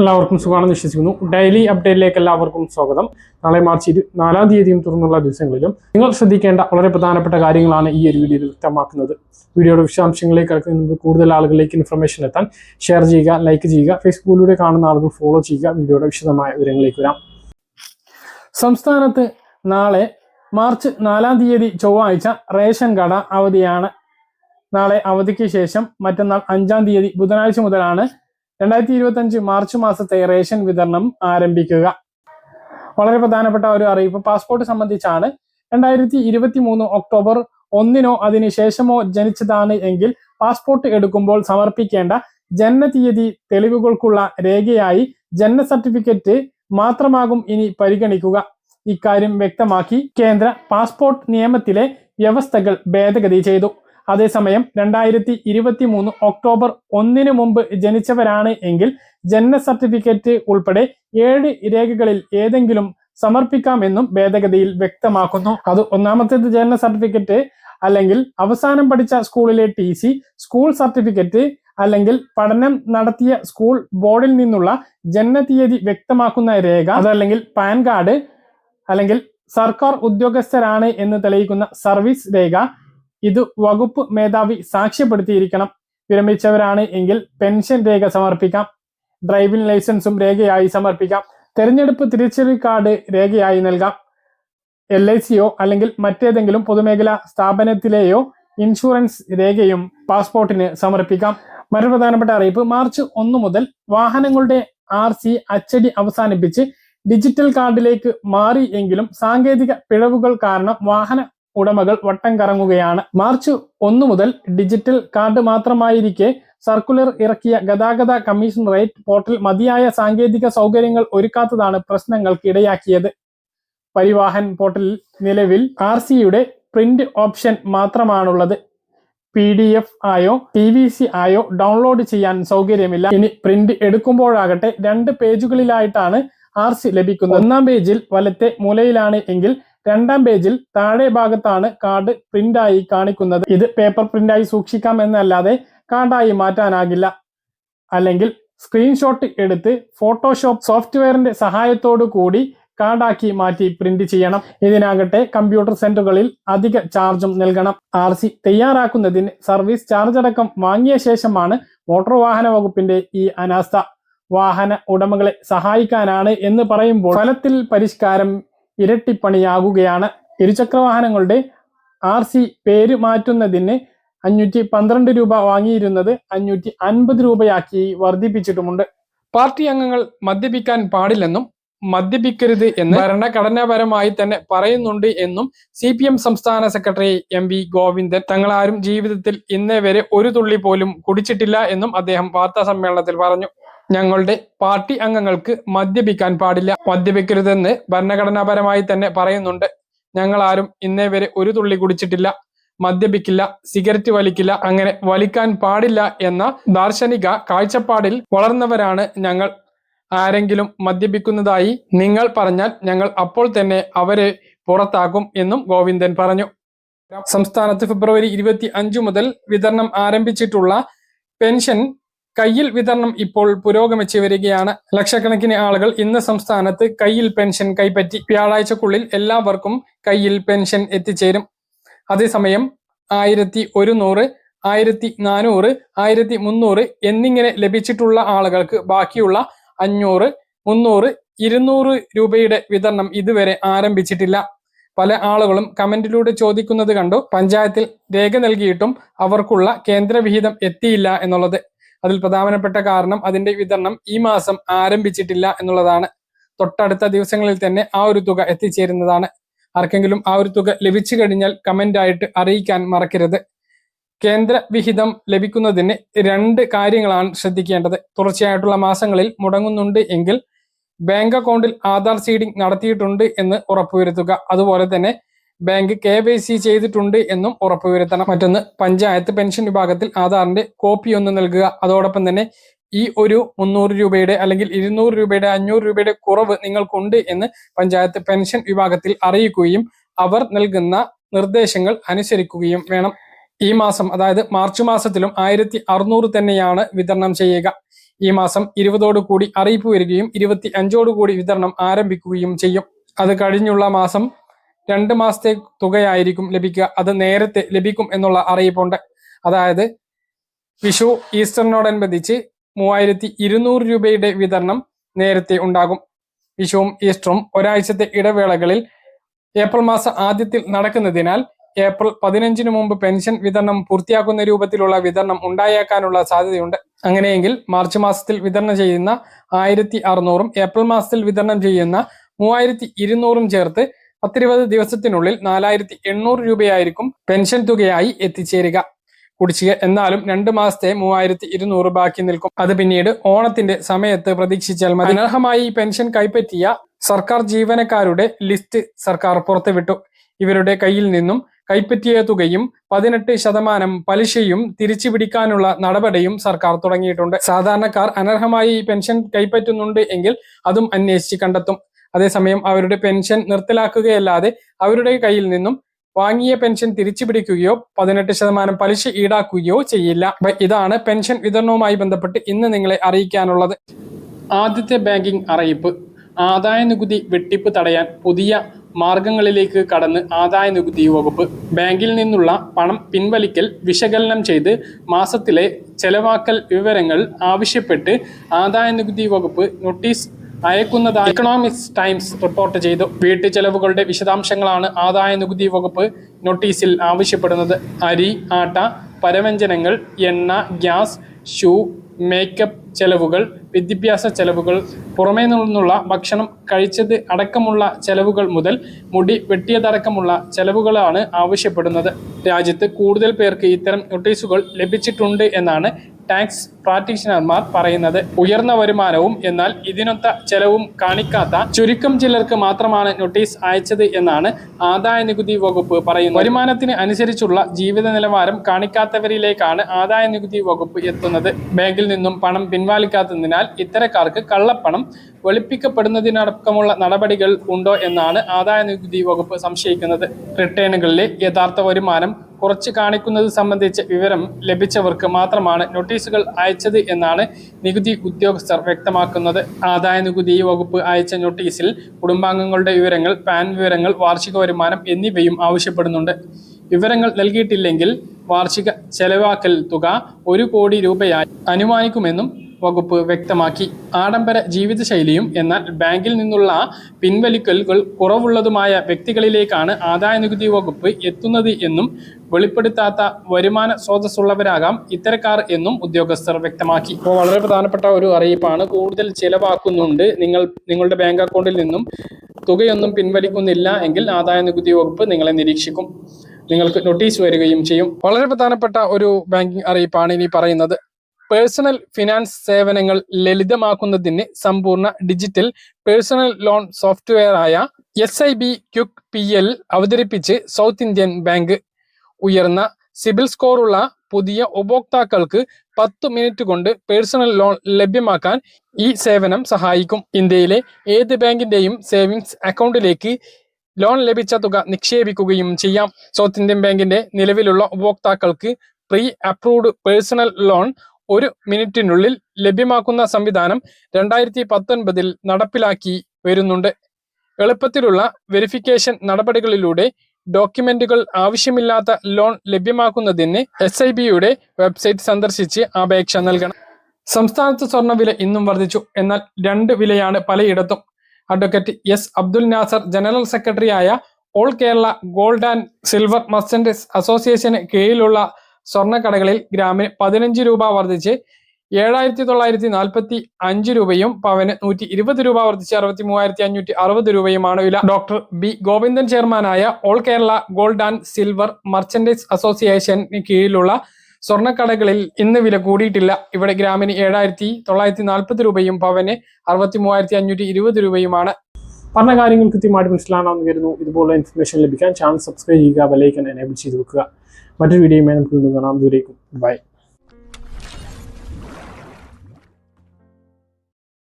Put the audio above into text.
എല്ലാവർക്കും സുഖമാണെന്ന് വിശ്വസിക്കുന്നു. ഡെയിലി അപ്ഡേറ്റിലേക്ക് എല്ലാവർക്കും സ്വാഗതം. നാളെ മാർച്ച് നാലാം തീയതിയും തുടർന്നുള്ള ദിവസങ്ങളിലും നിങ്ങൾ ശ്രദ്ധിക്കേണ്ട വളരെ പ്രധാനപ്പെട്ട കാര്യങ്ങളാണ് ഈ ഒരു വീഡിയോയിൽ വ്യക്തമാക്കുന്നത്. വീഡിയോയുടെ വിശദാംശങ്ങളിലേക്ക് കൂടുതൽ ആളുകളിലേക്ക് ഇൻഫർമേഷൻ എത്താൻ ഷെയർ ചെയ്യുക ലൈക്ക് ചെയ്യുക ഫേസ്ബുക്കിലൂടെ കാണുന്ന ആളുകൾ ഫോളോ ചെയ്യുക. വീഡിയോയുടെ വിശദമായ വിവരങ്ങളിലേക്ക് വരാം. സംസ്ഥാനത്ത് നാളെ മാർച്ച് നാലാം തീയതി ചൊവ്വാഴ്ച റേഷൻ കട അവധിയാണ്. നാളെ അവധിക്ക് ശേഷം മറ്റന്നാൾ അഞ്ചാം തീയതി ബുധനാഴ്ച മുതലാണ് രണ്ടായിരത്തി ഇരുപത്തി അഞ്ച് മാർച്ച് മാസത്തെ റേഷൻ വിതരണം ആരംഭിക്കുക. വളരെ പ്രധാനപ്പെട്ട ഒരു അറിയിപ്പ്. പാസ്പോർട്ട് സംബന്ധിച്ചാണ് രണ്ടായിരത്തി ഇരുപത്തി മൂന്ന് ഒക്ടോബർ ഒന്നിനോ അതിനുശേഷമോ ജനിച്ചതാണ് എങ്കിൽ പാസ്പോർട്ട് എടുക്കുമ്പോൾ സമർപ്പിക്കേണ്ട ജനനതീയതി തെളിവുകൾക്കുള്ള രേഖയായി ജനന സർട്ടിഫിക്കറ്റ് മാത്രമാകും ഇനി പരിഗണിക്കുക. ഇക്കാര്യം വ്യക്തമാക്കി കേന്ദ്ര പാസ്പോർട്ട് നിയമത്തിലെ വ്യവസ്ഥകൾ ഭേദഗതി ചെയ്തു. അതേസമയം രണ്ടായിരത്തി ഇരുപത്തി മൂന്ന് ഒക്ടോബർ ഒന്നിനു മുമ്പ് ജനിച്ചവരാണ് എങ്കിൽ ജനന സർട്ടിഫിക്കറ്റ് ഉൾപ്പെടെ ഏഴ് രേഖകളിൽ ഏതെങ്കിലും സമർപ്പിക്കാമെന്നും ഭേദഗതിയിൽ വ്യക്തമാക്കുന്നു. അത് ഒന്നാമത്തേത് ജനന സർട്ടിഫിക്കറ്റ് അല്ലെങ്കിൽ അവസാനം പഠിച്ച സ്കൂളിലെ ടി സ്കൂൾ സർട്ടിഫിക്കറ്റ് അല്ലെങ്കിൽ പഠനം നടത്തിയ സ്കൂൾ ബോർഡിൽ നിന്നുള്ള ജനന തീയതി വ്യക്തമാക്കുന്ന രേഖ അതല്ലെങ്കിൽ പാൻ കാർഡ് അല്ലെങ്കിൽ സർക്കാർ ഉദ്യോഗസ്ഥരാണ് എന്ന് തെളിയിക്കുന്ന സർവീസ് രേഖ ഇത് വകുപ്പ് മേധാവി സാക്ഷ്യപ്പെടുത്തിയിരിക്കണം. വിരമിച്ചവരാണ് എങ്കിൽ പെൻഷൻ രേഖ സമർപ്പിക്കാം. ഡ്രൈവിംഗ് ലൈസൻസും രേഖയായി സമർപ്പിക്കാം. തെരഞ്ഞെടുപ്പ് തിരിച്ചറി കാർഡ് രേഖയായി നൽകാം. എൽ ഐ സിയോ അല്ലെങ്കിൽ മറ്റേതെങ്കിലും പൊതുമേഖലാ സ്ഥാപനത്തിലെയോ ഇൻഷുറൻസ് രേഖയും പാസ്പോർട്ടിന് സമർപ്പിക്കാം. മറ്റൊരു പ്രധാനപ്പെട്ട അറിയിപ്പ് മാർച്ച് ഒന്ന് മുതൽ വാഹനങ്ങളുടെ ആർ സി അച്ചടി അവസാനിപ്പിച്ച് ഡിജിറ്റൽ കാർഡിലേക്ക് മാറി എങ്കിലും സാങ്കേതിക പിഴവുകൾ കാരണം വാഹന ഉടമകൾ വട്ടം കറങ്ങുകയാണ്. മാർച്ച് ഒന്ന് മുതൽ ഡിജിറ്റൽ കാർഡ് മാത്രമായിരിക്കെ സർക്കുലർ ഇറക്കിയ ഗതാഗത കമ്മീഷൻ റേറ്റ് പോർട്ടൽ മതിയായ സാങ്കേതിക സൗകര്യങ്ങൾ ഒരുക്കാത്തതാണ് പ്രശ്നങ്ങൾക്ക് ഇടയാക്കിയത്. പരിവാഹൻ പോർട്ടലിൽ നിലവിൽ ആർ സിയുടെ പ്രിന്റ് ഓപ്ഷൻ മാത്രമാണുള്ളത്. പി ഡി എഫ് ആയോ ടി വി സി ആയോ ഡൗൺലോഡ് ചെയ്യാൻ സൗകര്യമില്ല. ഇനി പ്രിന്റ് എടുക്കുമ്പോഴാകട്ടെ രണ്ട് പേജുകളിലായിട്ടാണ് ആർ സി ലഭിക്കുന്നത്. ഒന്നാം പേജിൽ വലത്തെ മൂലയിലാണ് എങ്കിൽ രണ്ടാം പേജിൽ താഴെ ഭാഗത്താണ് കാർഡ് പ്രിന്റായി കാണിക്കുന്നത്. ഇത് പേപ്പർ പ്രിന്റായി സൂക്ഷിക്കാം എന്നല്ലാതെ കാർഡായി മാറ്റാനാകില്ല. അല്ലെങ്കിൽ സ്ക്രീൻഷോട്ട് എടുത്ത് ഫോട്ടോഷോപ്പ് സോഫ്റ്റ്വെയറിന്റെ സഹായത്തോടു കൂടി കാർഡാക്കി മാറ്റി പ്രിന്റ് ചെയ്യണം. ഇതിനാകട്ടെ കമ്പ്യൂട്ടർ സെന്ററുകളിൽ അധിക ചാർജും നൽകണം. ആർ സി തയ്യാറാക്കുന്നതിന് സർവീസ് ചാർജ് അടക്കം വാങ്ങിയ ശേഷമാണ് മോട്ടോർ വാഹന വകുപ്പിന്റെ ഈ അനാസ്ഥ. വാഹന ഉടമകളെ സഹായിക്കാനാണ് എന്ന് പറയുമ്പോൾ ഫലത്തിൽ പരിഷ്കാരം ഇരട്ടിപ്പണിയാകുകയാണ്. ഇരുചക്രവാഹനങ്ങളുടെ ആർ സി പേര് മാറ്റുന്നതിന് അഞ്ഞൂറ്റി പന്ത്രണ്ട് രൂപ വാങ്ങിയിരുന്നത് അഞ്ഞൂറ്റി അൻപത് രൂപയാക്കി വർദ്ധിപ്പിച്ചിട്ടുമുണ്ട്. പാർട്ടി അംഗങ്ങൾ മദ്യപിക്കാൻ പാടില്ലെന്നും മദ്യപിക്കരുത് എന്ന് ഭരണഘടനാപരമായി തന്നെ പറയുന്നുണ്ട് എന്നും സി പി എം സംസ്ഥാന സെക്രട്ടറി എം വി ഗോവിന്ദൻ. തങ്ങളാരും ജീവിതത്തിൽ ഇന്നേ വരെ ഒരു തുള്ളി പോലും കുടിച്ചിട്ടില്ല എന്നും അദ്ദേഹം വാർത്താ സമ്മേളനത്തിൽ പറഞ്ഞു. ഞങ്ങളുടെ പാർട്ടി അംഗങ്ങൾക്ക് മദ്യപിക്കാൻ പാടില്ല. മദ്യപിക്കരുതെന്ന് ഭരണഘടനാപരമായി തന്നെ പറയുന്നുണ്ട്. ഞങ്ങൾ ആരും ഇന്നേ വരെ ഒരു തുള്ളി കുടിച്ചിട്ടില്ല മദ്യപിക്കില്ല സിഗരറ്റ് വലിക്കില്ല അങ്ങനെ വലിക്കാൻ പാടില്ല എന്ന ദാർശനിക കാഴ്ചപ്പാടിൽ വളർന്നവരാണ് ഞങ്ങൾ. ആരെങ്കിലും മദ്യപിക്കുന്നതായി നിങ്ങൾ പറഞ്ഞാൽ ഞങ്ങൾ അപ്പോൾ തന്നെ അവരെ പുറത്താക്കും എന്നും ഗോവിന്ദൻ പറഞ്ഞു. സംസ്ഥാനത്ത് ഫെബ്രുവരി ഇരുപത്തി അഞ്ചു മുതൽ വിതരണം ആരംഭിച്ചിട്ടുള്ള പെൻഷൻ കയ്യിൽ വിതരണം ഇപ്പോൾ പുരോഗമിച്ചു വരികയാണ്. ലക്ഷക്കണക്കിന് ആളുകൾ ഇന്ന് സംസ്ഥാനത്ത് കയ്യിൽ പെൻഷൻ കൈപ്പറ്റി വ്യാഴാഴ്ചക്കുള്ളിൽ എല്ലാവർക്കും കയ്യിൽ പെൻഷൻ എത്തിച്ചേരും. അതേസമയം ആയിരത്തി ഒരുന്നൂറ് ആയിരത്തി നാനൂറ് ആയിരത്തി മുന്നൂറ് എന്നിങ്ങനെ ലഭിച്ചിട്ടുള്ള ആളുകൾക്ക് ബാക്കിയുള്ള അഞ്ഞൂറ് മുന്നൂറ് ഇരുന്നൂറ് രൂപയുടെ വിതരണം ഇതുവരെ ആരംഭിച്ചിട്ടില്ല. പല ആളുകളും കമന്റിലൂടെ ചോദിക്കുന്നത് കണ്ടു പഞ്ചായത്തിൽ രേഖ നൽകിയിട്ടും അവർക്കുള്ള കേന്ദ്രവിഹിതം എത്തിയില്ല എന്നുള്ളത്. അതിൽ പ്രധാനപ്പെട്ട കാരണം അതിന്റെ വിതരണം ഈ മാസം ആരംഭിച്ചിട്ടില്ല എന്നുള്ളതാണ്. തൊട്ടടുത്ത ദിവസങ്ങളിൽ തന്നെ ആ ഒരു തുക എത്തിച്ചേരുന്നതാണ്. ആർക്കെങ്കിലും ആ ഒരു തുക ലഭിച്ചു കഴിഞ്ഞാൽ കമന്റ് ആയിട്ട് അറിയിക്കാൻ മറക്കരുത്. കേന്ദ്ര വിഹിതം ലഭിക്കുന്നതിന് രണ്ട് കാര്യങ്ങളാണ് ശ്രദ്ധിക്കേണ്ടത്. തുടർച്ചയായിട്ടുള്ള മാസങ്ങളിൽ മുടങ്ങുന്നുണ്ട് എങ്കിൽ ബാങ്ക് അക്കൗണ്ടിൽ ആധാർ സീഡിംഗ് നടത്തിയിട്ടുണ്ട് എന്ന് ഉറപ്പുവരുത്തുക. അതുപോലെ തന്നെ ബാങ്ക് കെ വൈ സി ചെയ്തിട്ടുണ്ട് എന്നും ഉറപ്പുവരുത്തണം. മറ്റൊന്ന് പഞ്ചായത്ത് പെൻഷൻ വിഭാഗത്തിൽ ആധാറിന്റെ കോപ്പി ഒന്ന് നൽകുക. അതോടൊപ്പം തന്നെ ഈ ഒരു മുന്നൂറ് രൂപയുടെ അല്ലെങ്കിൽ ഇരുന്നൂറ് രൂപയുടെ അഞ്ഞൂറ് രൂപയുടെ കുറവ് നിങ്ങൾക്കുണ്ട് എന്ന് പഞ്ചായത്ത് പെൻഷൻ വിഭാഗത്തിൽ അറിയിക്കുകയും അവർ നൽകുന്ന നിർദ്ദേശങ്ങൾ അനുസരിക്കുകയും വേണം. ഈ മാസം അതായത് മാർച്ച് മാസത്തിലും ആയിരത്തി അറുന്നൂറ് തന്നെയാണ് വിതരണം ചെയ്യുക. ഈ മാസം ഇരുപതോടു കൂടി അറിയിപ്പ് വരികയും ഇരുപത്തി അഞ്ചോടു കൂടി വിതരണം ആരംഭിക്കുകയും ചെയ്യും. അത് കഴിഞ്ഞുള്ള മാസം രണ്ട് മാസത്തെ തുകയായിരിക്കും ലഭിക്കുക. അത് നേരത്തെ ലഭിക്കും എന്നുള്ള അറിയിപ്പുണ്ട് അതായത് വിഷു ഈസ്റ്ററിനോടനുബന്ധിച്ച് മൂവായിരത്തി ഇരുന്നൂറ് രൂപയുടെ വിതരണം നേരത്തെ ഉണ്ടാകും. വിഷുവും ഈസ്റ്ററും ഒരാഴ്ചത്തെ ഇടവേളകളിൽ ഏപ്രിൽ മാസം ആദ്യത്തിൽ നടക്കുന്നതിനാൽ ഏപ്രിൽ പതിനഞ്ചിന് മുമ്പ് പെൻഷൻ വിതരണം പൂർത്തിയാക്കുന്ന രൂപത്തിലുള്ള വിതരണം ഉണ്ടായേക്കാനുള്ള സാധ്യതയുണ്ട്. അങ്ങനെയെങ്കിൽ മാർച്ച് മാസത്തിൽ വിതരണം ചെയ്യുന്ന ആയിരത്തി അറുന്നൂറും ഏപ്രിൽ മാസത്തിൽ വിതരണം ചെയ്യുന്ന മൂവായിരത്തി ഇരുന്നൂറും ചേർത്ത് പത്തിരുപത് ദിവസത്തിനുള്ളിൽ നാലായിരത്തി എണ്ണൂറ് രൂപയായിരിക്കും പെൻഷൻ തുകയായി എത്തിച്ചേരുക. കുടിശ്ശിക എന്നാലും രണ്ട് മാസത്തെ മൂവായിരത്തി ഇരുന്നൂറ് ബാക്കി നിൽക്കും. അത് പിന്നീട് ഓണത്തിന്റെ സമയത്ത് പ്രതീക്ഷിച്ചാൽ മതി. അനർഹമായി പെൻഷൻ കൈപ്പറ്റിയ സർക്കാർ ജീവനക്കാരുടെ ലിസ്റ്റ് സർക്കാർ പുറത്തുവിട്ടു. ഇവരുടെ കയ്യിൽ നിന്നും കൈപ്പറ്റിയ തുകയും പതിനെട്ട് ശതമാനം പലിശയും തിരിച്ചു പിടിക്കാനുള്ള നടപടിയും സർക്കാർ തുടങ്ങിയിട്ടുണ്ട്. സാധാരണക്കാർ അനർഹമായി പെൻഷൻ കൈപ്പറ്റുന്നുണ്ട് എങ്കിൽ അതും അന്വേഷിച്ച് കണ്ടെത്തും. അതേസമയം അവരുടെ പെൻഷൻ നിർത്തലാക്കുകയല്ലാതെ അവരുടെ കയ്യിൽ നിന്നും വാങ്ങിയ പെൻഷൻ തിരിച്ചു പിടിക്കുകയോ പതിനെട്ട് ശതമാനം പലിശ ഈടാക്കുകയോ ചെയ്യില്ല. ഇതാണ് പെൻഷൻ വിതരണവുമായി ബന്ധപ്പെട്ട് ഇന്ന് നിങ്ങളെ അറിയിക്കാനുള്ളത്. ആദ്യത്തെ ബാങ്കിംഗ് അറിയിപ്പ്. ആദായ നികുതി വെട്ടിപ്പ് തടയാൻ പുതിയ മാർഗങ്ങളിലേക്ക് കടന്ന് ആദായ നികുതി വകുപ്പ്. ബാങ്കിൽ നിന്നുള്ള പണം പിൻവലിക്കൽ വിശകലനം ചെയ്ത് മാസത്തിലെ ചെലവാക്കൽ വിവരങ്ങൾ ആവശ്യപ്പെട്ട് ആദായ നികുതി വകുപ്പ് നോട്ടീസ് അയക്കുന്നതായി ഇക്കണോമിക്സ് ടൈംസ് റിപ്പോർട്ട് ചെയ്തു. വീട്ടു ചെലവുകളുടെ വിശദാംശങ്ങളാണ് ആദായ നികുതി വകുപ്പ് നോട്ടീസിൽ ആവശ്യപ്പെടുന്നത്. അരി ആട്ട പരവ്യഞ്ജനങ്ങൾ എണ്ണ ഗ്യാസ് ഷൂ മേക്കപ്പ് ചെലവുകൾ വിദ്യാഭ്യാസ ചെലവുകൾ പുറമേ നിന്നുള്ള ഭക്ഷണം കഴിച്ചത് അടക്കമുള്ള ചെലവുകൾ മുതൽ മുടി വെട്ടിയതടക്കമുള്ള ചെലവുകളാണ് ആവശ്യപ്പെടുന്നത്. രാജ്യത്ത് കൂടുതൽ പേർക്ക് ഇത്തരം നോട്ടീസുകൾ ലഭിച്ചിട്ടുണ്ട് എന്നാണ് ടാക്സ് പ്രാക്ടീഷണർമാർ പറയുന്നത് ഉയർന്ന വരുമാനവും എന്നാൽ ഇതിനൊത്ത ചെലവും കാണിക്കാത്ത ചുരുക്കം ചിലർക്ക് മാത്രമാണ് നോട്ടീസ് അയച്ചത് എന്നാണ് ആദായ നികുതി വകുപ്പ് പറയുന്നത്. വരുമാനത്തിന് അനുസരിച്ചുള്ള ജീവിത നിലവാരം കാണിക്കാത്തവരിലേക്കാണ് ആദായ നികുതി വകുപ്പ് എത്തുന്നത്. ബാങ്കിൽ നിന്നും പണം പിൻവലിക്കാത്തതിനാൽ ഇത്തരക്കാർക്ക് കള്ളപ്പണം വെളുപ്പിക്കപ്പെടുന്നതിനടക്കമുള്ള നടപടികൾ ഉണ്ടോ എന്നാണ് ആദായ നികുതി വകുപ്പ് സംശയിക്കുന്നത്. റിട്ടേണുകളിലെ യഥാർത്ഥ വരുമാനം കുറച്ച് കാണിക്കുന്നത് സംബന്ധിച്ച വിവരം ലഭിച്ചവർക്ക് മാത്രമാണ് നോട്ടീസുകൾ അയച്ചത് എന്നാണ് നികുതി ഉദ്യോഗസ്ഥർ വ്യക്തമാക്കുന്നത്. ആദായ നികുതി വകുപ്പ് അയച്ച നോട്ടീസിൽ കുടുംബാംഗങ്ങളുടെ വിവരങ്ങൾ പാൻ വിവരങ്ങൾ വാർഷിക വരുമാനം എന്നിവയും ആവശ്യപ്പെടുന്നുണ്ട്. വിവരങ്ങൾ നൽകിയിട്ടില്ലെങ്കിൽ വാർഷിക ചെലവാക്കൽ തുക ഒരു കോടി രൂപയായി അനുമാനിക്കുമെന്നും വകുപ്പ് വ്യക്തമാക്കി. ആഡംബര ജീവിതശൈലിയും എന്നാൽ ബാങ്കിൽ നിന്നുള്ള പിൻവലിക്കലുകൾ കുറവുള്ളതുമായ വ്യക്തികളിലേക്കാണ് ആദായ നികുതി വകുപ്പ് എത്തുന്നത് എന്നും വെളിപ്പെടുത്താത്ത വരുമാന സ്രോതസ്സുള്ളവരാകാം ഇത്തരക്കാർ എന്നും ഉദ്യോഗസ്ഥർ വ്യക്തമാക്കി. ഇപ്പോൾ വളരെ പ്രധാനപ്പെട്ട ഒരു അറിയിപ്പാണ്. കൂടുതൽ ചിലവാക്കുന്നുണ്ട്. നിങ്ങൾ നിങ്ങളുടെ ബാങ്ക് അക്കൗണ്ടിൽ നിന്നും തുകയൊന്നും പിൻവലിക്കുന്നില്ല എങ്കിൽ ആദായ നികുതി വകുപ്പ് നിങ്ങളെ നിരീക്ഷിക്കും. നിങ്ങൾക്ക് നോട്ടീസ് വരികയും ചെയ്യും. വളരെ പ്രധാനപ്പെട്ട ഒരു ബാങ്കിംഗ് അറിയിപ്പാണ് ഇനി പറയുന്നത്. പേഴ്സണൽ ഫിനാൻസ് സേവനങ്ങൾ ലളിതമാക്കുന്നതിന് സമ്പൂർണ ഡിജിറ്റൽ പേഴ്സണൽ ലോൺ സോഫ്റ്റ്വെയർ ആയ S I B quick P L അവതരിപ്പിച്ച് സൗത്ത് ഇന്ത്യൻ ബാങ്ക് ഉയർന്ന സിബിൽ സ്കോറുള്ള പുതിയ ഉപഭോക്താക്കൾക്ക് പത്ത് മിനിറ്റ് കൊണ്ട് പേഴ്സണൽ ലോൺ ലഭ്യമാക്കാൻ ഈ സേവനം സഹായിക്കും. ഇന്ത്യയിലെ ഏത് ബാങ്കിന്റെയും സേവിങ്സ് അക്കൗണ്ടിലേക്ക് ലോൺ ലഭിച്ച തുക നിക്ഷേപിക്കുകയും ചെയ്യാം. സൗത്ത് ഇന്ത്യൻ ബാങ്കിന്റെ നിലവിലുള്ള ഉപഭോക്താക്കൾക്ക് പ്രീ അപ്രൂവ്ഡ് പേഴ്സണൽ ലോൺ ഒരു മിനിറ്റിനുള്ളിൽ ലഭ്യമാക്കുന്ന സംവിധാനം രണ്ടായിരത്തി പത്തൊൻപതിൽ നടപ്പിലാക്കി വരുന്നുണ്ട്. എളുപ്പത്തിലുള്ള വെരിഫിക്കേഷൻ നടപടികളിലൂടെ ഡോക്യുമെന്റുകൾ ആവശ്യമില്ലാത്ത ലോൺ ലഭ്യമാക്കുന്നതിന് എസ് ഐ ബിയുടെ വെബ്സൈറ്റ് സന്ദർശിച്ച് അപേക്ഷ നൽകണം. സംസ്ഥാനത്ത് സ്വർണവില ഇന്നും വർദ്ധിച്ചു. എന്നാൽ രണ്ട് വിലയാണ് പലയിടത്തും. Advocate S Abdul Nasar general സെക്രട്ടറിയായ all Kerala gold and silver merchants അസോസിയേഷന് കീഴിലുള്ള സ്വർണക്കടകളിൽ ഗ്രാമിന് പതിനഞ്ച് രൂപ വർദ്ധിച്ച് ഏഴായിരത്തി തൊള്ളായിരത്തി നാൽപ്പത്തി അഞ്ച് രൂപയും പവന് നൂറ്റി ഇരുപത് രൂപ വർദ്ധിച്ച് അറുപത്തി മൂവായിരത്തി അഞ്ഞൂറ്റി അറുപത് രൂപയുമാണ് വില. ഡോക്ടർ ബി ഗോവിന്ദൻ ചെയർമാനായ all Kerala gold and silver merchandise അസോസിയേഷന് കീഴിലുള്ള സ്വർണക്കടകളിൽ ഇന്ന് വില കൂടിയിട്ടില്ല. ഇവിടെ ഗ്രാമിന് ഏഴായിരത്തി തൊള്ളായിരത്തി നാൽപ്പത് രൂപയും പവന് അറുപത്തി മൂവായിരത്തി അഞ്ഞൂറ്റി ഇരുപത് രൂപയുമാണ്. പറഞ്ഞ കാര്യങ്ങൾ കൃത്യമായിട്ട് മനസ്സിലാണെന്ന് കരുതുന്നു. ഇതുപോലുള്ള ഇൻഫർമേഷൻ ലഭിക്കാൻ ചാനൽ സബ്സ്ക്രൈബ് ചെയ്യുക ബെലൈക്കൻ എനേബിൾ ചെയ്ത് വെക്കുക. മറ്റൊരു വീഡിയോയുമായി നമുക്ക് വീണ്ടും കാണാം. ദൂരേക്കും ബൈ